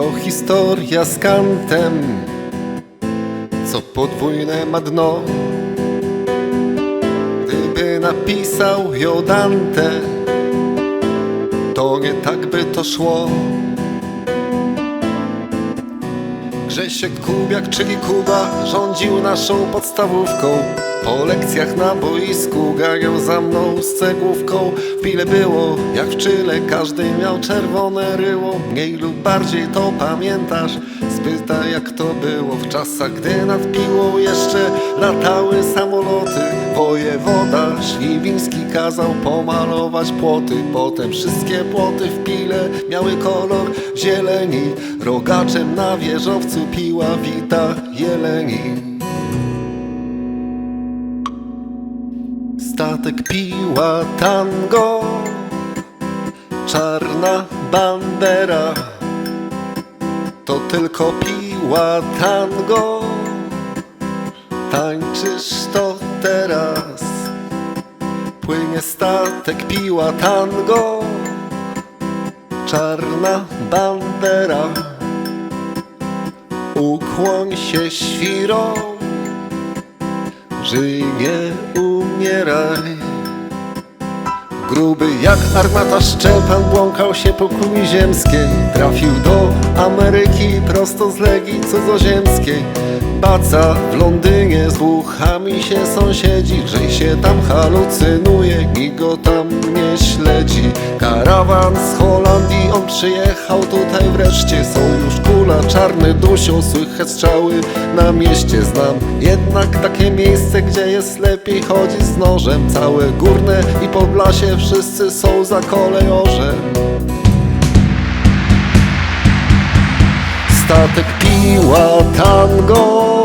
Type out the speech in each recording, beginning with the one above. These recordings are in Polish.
To historia z kantem, co podwójne ma dno. Gdyby napisał ją Dante, to nie tak by to szło. Grzesiek Kubiak, czyli Kuba, rządził naszą podstawówką. Po lekcjach na boisku ganiał za mną z cegłówką. Pile było, jak w czyle, każdy miał czerwone ryło. Mniej lub bardziej to pamiętasz? Spytaj jak to było w czasach, gdy nad piłą jeszcze latały samoloty. Wojewoda Śliwiński kazał pomalować płoty. Potem wszystkie płoty w pile miały kolor zieleni. Rogaczem na wieżowcu piła wita jeleni. Statek piła tango, czarna bandera. To tylko piła tango, tańczysz to teraz. Płynie statek piła tango, czarna bandera. Ukłoń się świrom, żyj nie umieraj. Gruby jak armata Szczepan błąkał się po kuli ziemskiej. Trafił do Ameryki prosto z Legii cudzoziemskiej. Baca w Londynie z Włochami się sąsiedzi. Że się tam halucynuje i go tam nie śledzi. Karawan z Holandii, przyjechał tutaj wreszcie Są już kula, czarny dusią, słychać strzały. Na mieście Znam jednak takie miejsce, gdzie jest lepiej chodzić z nożem. Całe górne i Podlasie wszyscy są za kolejorzem. Statek piła tango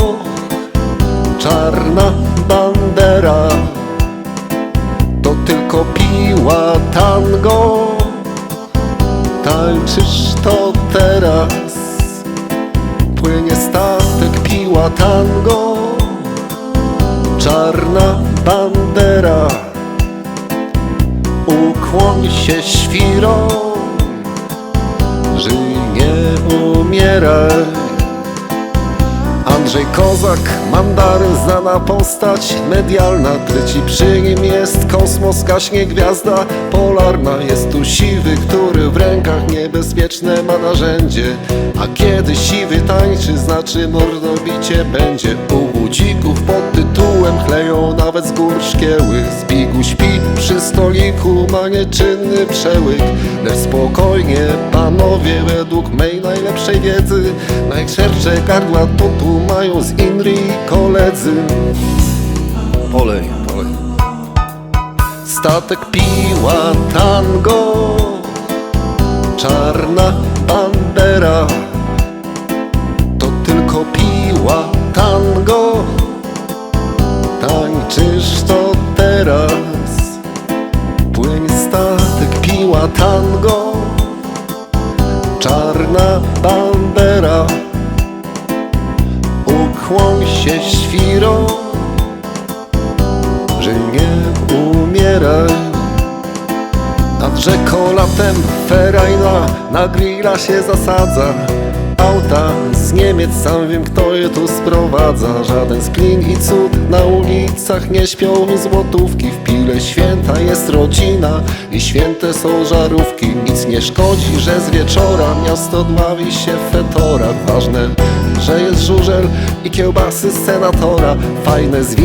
Płynie statek piła tango. Czarna bandera. Ukłoń się świrom Żyj, nie umieraj. Andrzej Kozak, mandaryn, znana postać. Medialna Trzeci przy nim jest kosmos, kaśnie gwiazda. Polarna Jest tu siwy, który w rękach niebezpieczne ma narzędzie A kiedy siwy tańczy, znaczy mordobicie będzie. U budzików pod tytułem chleją nawet z gór szkieły Zbigu śpi przy stoliku, ma nieczynny przełyk. Lecz spokojnie, panowie, według mej najlepszej wiedzy Najszersze gardła to tu mają z Inri koledzy. Polej, polej Statek piła tango Czarna bandera. To tylko piła tango. Tańczysz to teraz. Płynie statek piła tango. Czarna bandera. Ukłoń się świrom Że nie umieraj rzeką latem ferajna Na grilla się zasadza Auta z Niemiec, sam wiem kto je tu sprowadza. Żaden splin i cud na ulicach nie śpią złotówki. W pile święta jest rodzina i święte są żarówki. Nic nie szkodzi, że z wieczora miasto dławi się w fetorach Ważne, że jest żużel i kiełbasy z senatora. Fajne z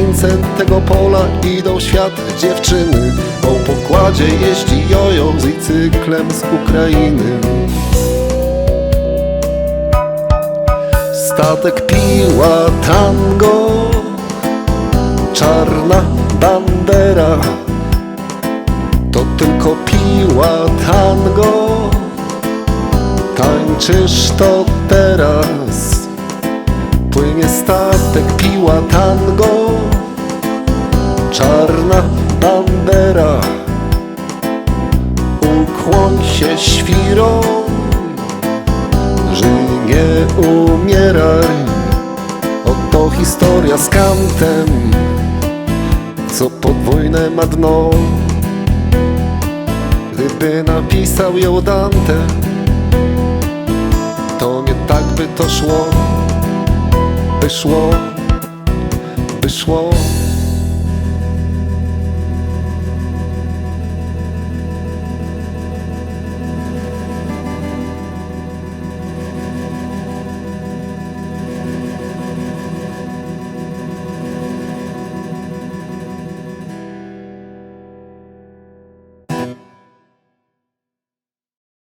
tego pola idą świat dziewczyny Po pokładzie jeździ jojo z jej cyklem z Ukrainy Statek piła tango Czarna bandera. To tylko piła tango. Tańczysz to teraz. Płynie statek piła tango Czarna bandera. Ukłoń się świrom Żyj, nie Oto historia z kantem Co podwójne ma dno Gdyby napisał ją Dante To by to szło, by szło, by szło.